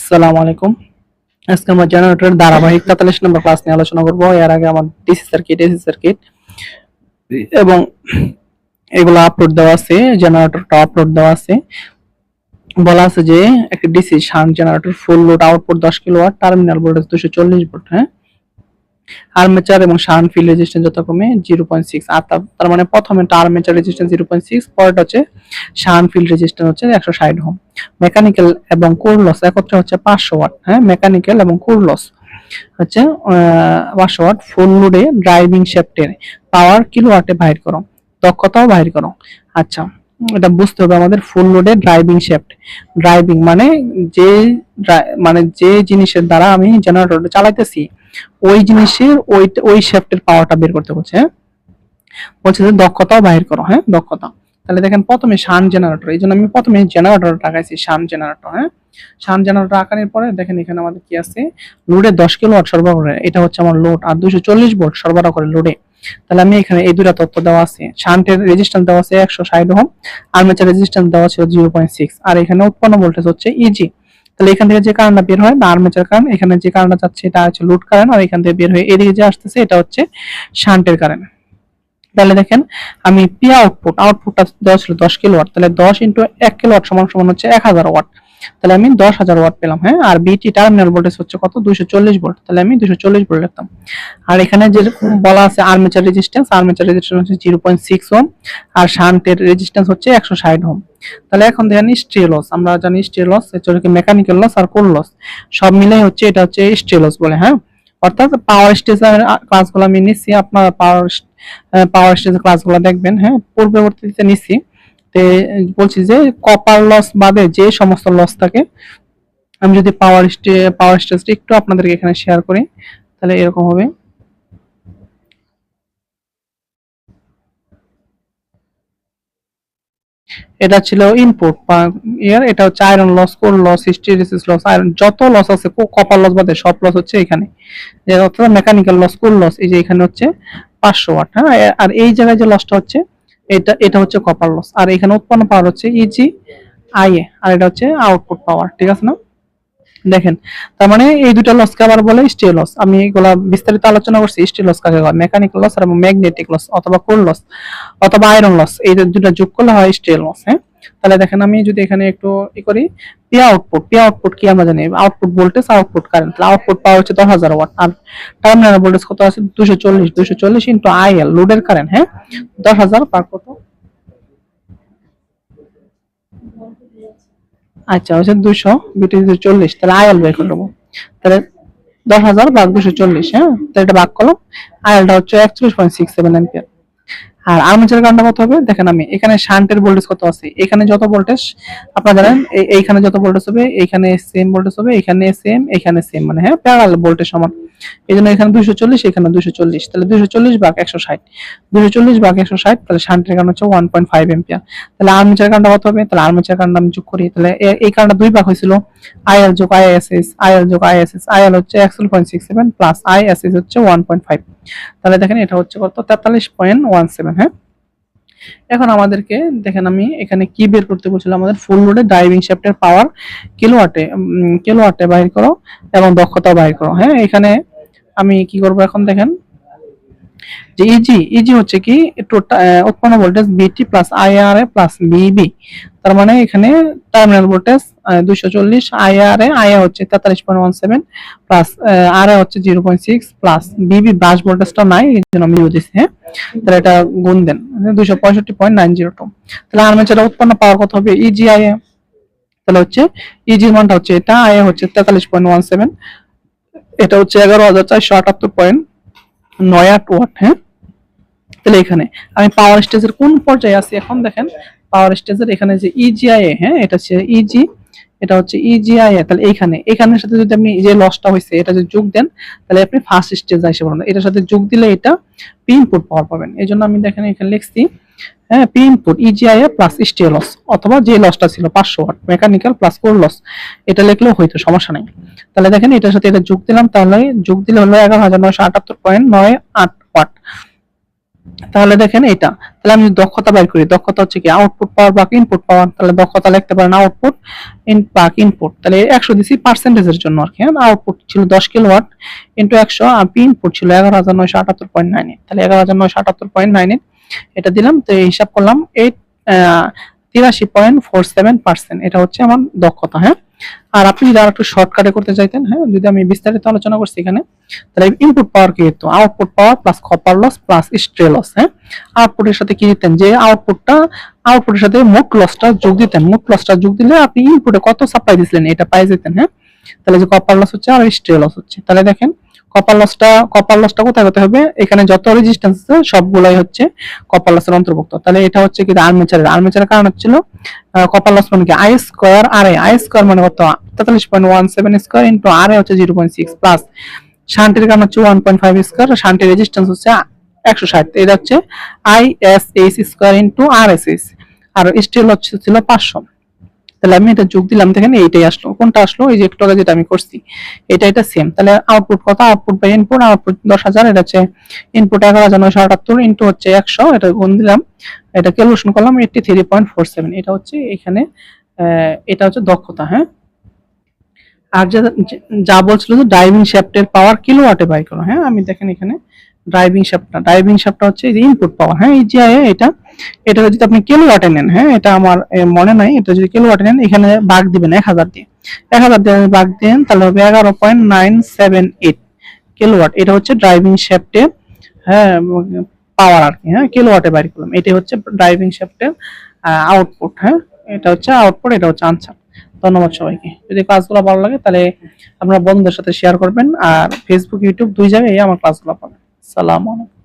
আসসালামু আলাইকুম। আজকে আমরা জেনারেটরের ধারাবাহিক তেতাল্লিশ নম্বর ক্লাস নিয়ে আলোচনা করব। এর আগে আমার ডিসি সার্কিট এসি সার্কিট এবং এগুলো আপলোড দেওয়া আছে জেনারেটরটা আপলোড দেওয়া আছে। বলা আছে যে, একটা DC shunt generator full load output দশ কিলোয়াট টার্মিনাল ভোল্টেজ দুশো চল্লিশ ভোল্ট হ্যাঁ? আর্মেচার এবং শান্ট ফিল্ড রেজিস্ট্যান্স যথাক্রমে জিরো পয়েন্ট সিক্স আর তার- মানে প্রথমে armature resistance zero point six হচ্ছে শান্ট ফিল্ড রেজিস্ট্যান্স হচ্ছে একশো ষাট হোম মেকানিক্যাল এবং কোর লস একত্রে হচ্ছে পাঁচশো ওয়াট হ্যাঁ? মেকানিক্যাল এবং কোর লস হচ্ছে পাঁচশো ওয়াট ফুল লোডে ড্রাইভিং শেফটের পাওয়ার কিলো ওয়াটে বাহির করো, দক্ষতাও বাহির করো। আচ্ছা এটা বুঝতে হবে আমাদের ফুল লোডে ড্রাইভিং শেফট ড্রাইভিং মানে যে মানে যে জিনিসের দ্বারা আমি জেনারেটরটা চালাইতেছি ওই জিনিসের ওই ওই শেফটের পাওয়ারটা বের করতে বলছে হ্যাঁ? বলছে যে দক্ষতাও বাহির করো হ্যাঁ? দক্ষতা। তাহলে দেখেন প্রথমে শান জেনারেটর এই জন্য আমি প্রথমে জেনারেটর টাকাইছি শান জেনারেটর হ্যাঁ? শান জেনারেটর আঁকানোর পরে দেখেন এখানে আমাদের কি আছে? লোডে দশ কিলো ওয়াট সরবরাহ করে, এটা হচ্ছে আমার লোড আর দুশো চল্লিশ ভোল্ট সরবরাহ করে লোডে তাহলে আমি এখানে এই দুটা তথ্য দেওয়া আছে। শান্টের রেজিস্ট্যান্স দেওয়া আছে একশো ষাট ওহম আর্মেচার রেজিস্ট্যান্স দেওয়া ছিল জিরো পয়েন্ট সিক্স আর এখানে উৎপন্ন ভোল্টেজ হচ্ছে ইজি তাহলে এখান থেকে যে কারণটা বের হয়, বা আর্মেচার কারণ এখানে যে কারণটা যাচ্ছে এটা হচ্ছে লোড কারণ আর এখান থেকে বের হয়ে এদিকে যে আসতেছে এটা হচ্ছে শান্টের কারণ তাহলে দেখেন, আমি পি আউটপুট আউটপুটটা দেওয়া ছিল দশ কিলো ওয়াট তাহলে দশ ইন্টু এক কিলো ওয়াট সমান সমান হচ্ছে এক হাজার ওয়াট তাহলে আমি দশ হাজার ওয়াট পেলাম হ্যাঁ? আর বিটি টার্মিনাল ভোল্টেজ হচ্ছে কত? দুইশো চল্লিশ ভোল্ট তাহলে আমি দুশো চল্লিশ ভোল্ট লিখতাম। আর এখানে যে বলা আছে আর্মেচার রেজিস্ট্যান্স আর্মেচার রেজিস্ট্যান্স হচ্ছে জিরো পয়েন্ট সিক্স ওম আর শান্টের রেজিস্ট্যান্স হচ্ছে একশো ষাট ওম তাহলে এখন দেখেন স্ট্রে লস আমরা জানি স্ট্রে লস হচ্ছে মেকানিক্যাল লস আর কোল লস সব মিলে হচ্ছে এটা হচ্ছে স্ট্রে লস বলে হ্যাঁ? অর্থাৎ পাওয়ার স্টেশনের ক্লাসগুলো আমি নিচ্ছি, আপনার পাওয়ার পাওয়ার স্টেজের ক্লাসগুলো দেখবেন হ্যাঁ? পূর্ববর্তীতে নিচ্ছি। বলছি যে কপার লস বাদে যে সমস্ত লস থাকে, আমি যদি পাওয়ার স্টে পাওয়ার স্টেজটা একটু আপনাদেরকে এখানে শেয়ার করি, তাহলে এরকম হবে। এটা ছিল ইনপুট ইয়ার এটা হচ্ছে iron loss core loss hysteresis loss iron যত লস আছে কপার লস বাদে সব লস হচ্ছে এখানে। অর্থাৎ মেকানিক্যাল লস কোর লস এই যে এখানে হচ্ছে পাঁচশো ওয়াট হ্যাঁ? আর এই জায়গায় যে লসটা হচ্ছে এটা এটা হচ্ছে কপার লস আর এখানে উৎপন্ন পাওয়ার হচ্ছে ইজি আই এ আর এটা হচ্ছে আউটপুট পাওয়ার ঠিক আছে না? দেখেন, তার মানে এই দুটা লসকে আবার বলে স্টিল লস আমি এগুলা বিস্তারিত আলোচনা করছি স্টিল লস কাকে মেকানিক্যাল লস আর ম্যাগনেটিক লস অথবা কোর লস অথবা আয়রন লস এই দুটো যোগ করলে হয় স্টিল লস হ্যাঁ? তাহলে দেখেন আমি যদি এখানে একটু ই করি পি আউটপুট পি আউটপুট কি আমরা জানি? Output voltage output current output power হচ্ছে দশ হাজার ওয়াট আর টার্মিনাল ভোল্টেজ কত আছে? দুশো চল্লিশ দুশো চল্লিশ ইন্টু আইএল লোডের কারেন্ট হ্যাঁ? দশ হাজার পার কত? আচ্ছা হচ্ছে দুশো বিটি দুশো চল্লিশ, তাহলে আইএল বের করে নেব তাহলে দশ হাজার ভাগ দুশো চল্লিশ হ্যাঁ? তাহলে এটা ভাগ করলাম। আইএলটা হচ্ছে একচল্লিশ পয়েন্ট সিক্স সেভেন এম্পিয়ার আর আর্মেচার কারেন্টটা কত হবে? দেখেন আমি, এখানে শান্টের ভোল্টেজ কত আছে? এখানে যত ভোল্টেজ আপনারা জানেন, এই- এইখানে যত ভোল্টেজ হবে এখানে সেম ভোল্টেজ হবে, এখানে সেম এখানে সেম মানে হ্যাঁ প্যারাল ভোল্টেজ সমান। এই জন্য এখানে দুশো চল্লিশ, এখানে দুশো চল্লিশ, তাহলে দুশো চল্লিশ ভাগ একশো ষাট। দুশো চল্লিশ ভাগ একশো ষাট, তাহলে শান্টের কারণ হচ্ছে ওয়ান পয়েন্ট ফাইভ এম্পিয়ার তাহলে আর্মেচার কারেন্টটা কত হবে? তাহলে আর্মেচার কারেন্ট আমি যোগ করি, তাহলে এই কারণটা দুই ভাগ হয়েছিল। আইএল যোগ আইএসএস আইএল যোগ আইএসএস আইএল হচ্ছে একশো point six seven plus ISS হচ্ছে ওয়ান পয়েন্ট ফাইভ তাহলে দেখেন এটা হচ্ছে কত? তেতাল্লিশ পয়েন্ট ওয়ান সেভেন হ্যাঁ? এখন আমাদেরকে, দেখেন আমি এখানে কি বের করতে বলছিলাম, আমাদের ফুল লোডে ড্রাইভিং শ্যাফটের পাওয়ার কিলোয়াটে কিলোয়াটে বাহির করো এবং দক্ষতা বাহির করো হ্যাঁ? এখানে আমি কি করব এখন, দেখেন? যে ইজি ইজি হচ্ছে কি উৎপন্ন ভোল্টেজ বিটি প্লাস আইআর এ প্লাস বিবি তার মানে এখানে টার্মিনাল ভোল্টেজ দুইশো চল্লিশ আইআর এ আইআ হচ্ছে তেতাল্লিশ পয়েন্ট ওয়ান সেভেন প্লাস আর হচ্ছে zero point six plus BB brush ভোল্টেজটা নাই, এই জন্য আমি দিচ্ছি হ্যাঁ? তাহলে এটা গুণ দেন দুইশো পঁয়ষট্টি পয়েন্ট নাইন জিরো টু তাহলে আর্মেচারে উৎপন্ন পাওয়ার কত হবে? ইজি আইএ তাহলে হচ্ছে ইজির মানটা হচ্ছে এটা আইএ হচ্ছে তেতাল্লিশ পয়েন্ট ওয়ান সেভেন। এটা হচ্ছে এগারো হাজার চারশো আটাত্তর পয়েন্ট। নয় আট হ্যাঁ? তাহলে এখানে, আমি পাওয়ার স্টেজের কোন পর্যায়ে আছি এখন দেখেন? পাওয়ার স্টেজের এখানে যে ইজিআই হ্যাঁ? এটা হচ্ছে ইজি এটা হচ্ছে ইজিআই তাহলে এইখানে। এখানের সাথে যদি আপনি যে লসটা হয়েছে এটা যদি যোগ দেন, তাহলে আপনি ফার্স্ট স্টেজ আসে পাবেন এটার সাথে যোগ দিলে এটা পি ইনপুট পাওয়ার পাবেন। এই জন্য আমি দেখেন এখানে লিখছি হ্যাঁ P input EGI plus stray loss অথবা যে লসটা ছিল, পাঁচশো watt mechanical plus core loss এটা লিখলেও হয়তো সমস্যা নেই। তাহলে দেখেন এটার সাথে এটা যোগ দিলাম, তাহলে যোগ দিলে হলো এগারো হাজার নয়শো আটাত্তর পয়েন্ট নয় আট ওয়াট তাহলে দেখেন এটা তাহলে আমি দক্ষতা বের করি, দক্ষতা হচ্ছে কি আউটপুট পাওয়ার বা ইনপুট পাওয়ার তাহলে দক্ষতা লিখতে পারেন আউটপুট ইন বা ইনপুট তাহলে একশো দিছি পার্সেন্টেজের জন্য আর কি আউটপুট ছিল দশ কিলোওয়াট ইন্টু একশো, আর ইনপুট ছিল এগারো হাজার নয়শো আটাত্তর পয়েন্ট নাইন তাহলে এগারো হাজার নয়শো আটাত্তর পয়েন্ট নাইন এটা দিলাম, তো হিসাব করলাম এইট তিরাশি পয়েন্ট ফোর সেভেন পার্সেন্ট এটা হচ্ছে আমার দক্ষতা হ্যাঁ? আর আপনি যদি আর একটু শর্টকাটে করতে চাইতেন হ্যাঁ যদি আমি বিস্তারিত আলোচনা করছি এখানে, তাহলে ইনপুট পাওয়ার কি হতো output power plus copper loss plus stray loss হ্যাঁ? আউটপুটের সাথে কি দিতেন? যে আউটপুটটা আউটপুটের সাথে মোট লসটা যোগ দিতেন। মোট লসটা যোগ দিলে আপনি ইনপুটে কত সাপ্লাই দিছিলেন? এটা পাই যেতেন হ্যাঁ? তাহলে যে কপার লস হচ্ছে আর স্ট্রে লস হচ্ছে। তাহলে দেখেন কপার লসটা কপার লসটা কোথায় হতে হবে? এখানে যত রেজিস্ট্যান্স আছে, সবগুলাই হচ্ছে কপার লসের অন্তর্ভুক্ত। তাহলে এটা হচ্ছে কি আর্মেচারের আর্মেচারের কারণ হচ্ছিল কপার লস মানে কি? I square R I square মানে কত? তেতাল্লিশ point one seven square into R হচ্ছে জিরো পয়েন্ট সিক্স প্লাস শান্তির কারণ হচ্ছে ওয়ান পয়েন্ট ফাইভ স্কোয়ার শান্তির রেজিস্ট্যান্স হচ্ছে একশো ষাট। এটা হচ্ছে I S H square into R S H R still হচ্ছে, ছিল পাঁচশো। তাহলে আমি এটা যোগ দিলাম, দেখেন এইটাই আসলো। কোনটা আসলো? এই যে একটু আগে যেটা আমি করছি, এটা এটা সেম তাহলে আউটপুট কত? আউটপুট বাই ইনপুট আউটপুট দশ হাজার, এটা হচ্ছে ইনপুট এগারো হাজার নয়শো আটাত্তর ইনটু হচ্ছে একশো, এটা গুণ দিলাম। এটা ক্যালকুলেশন করলাম eighty three point four seven এটা হচ্ছে এখানে এটা হচ্ছে দক্ষতা হ্যাঁ? আর যা বলছিল যে ডাইভিং শ্যাফটের পাওয়ার কিলো ওয়াটে বাই করো হ্যাঁ? আমি দেখেন এখানে ড্রাইভিং শ্যাফটটা ড্রাইভিং শ্যাফটটা হচ্ছে এই যে ইনপুট পাওয়ার হ্যাঁ এই যে এটা। এটা যদি আপনি কিলো ওয়াটে নেন হ্যাঁ এটা আমার মনে নাই, এটা যদি কিলো ওয়াটে নেন, এখানে ভাগ দিবেন এক হাজার দিয়ে। এক হাজার দিয়ে ভাগ দেন, তাহলে হবে এগারো point nine seven eight kilowatt এটা হচ্ছে ড্রাইভিং শ্যাফটের হ্যাঁ পাওয়ার আর কি হ্যাঁ কিলো ওয়াটে বাইর করলাম। এটা হচ্ছে ড্রাইভিং শ্যাফটের আউটপুট হ্যাঁ এটা হচ্ছে আউটপুট এটা হচ্ছে আনসার ধন্যবাদ সবাইকে। যদি ক্লাসগুলো ভালো লাগে, তাহলে আপনারা বন্ধুদের সাথে শেয়ার করবেন, আর ফেসবুক ইউটিউব দুই জায়গায় আমার ক্লাসগুলো পাবেন। সালাম আলাইকুম।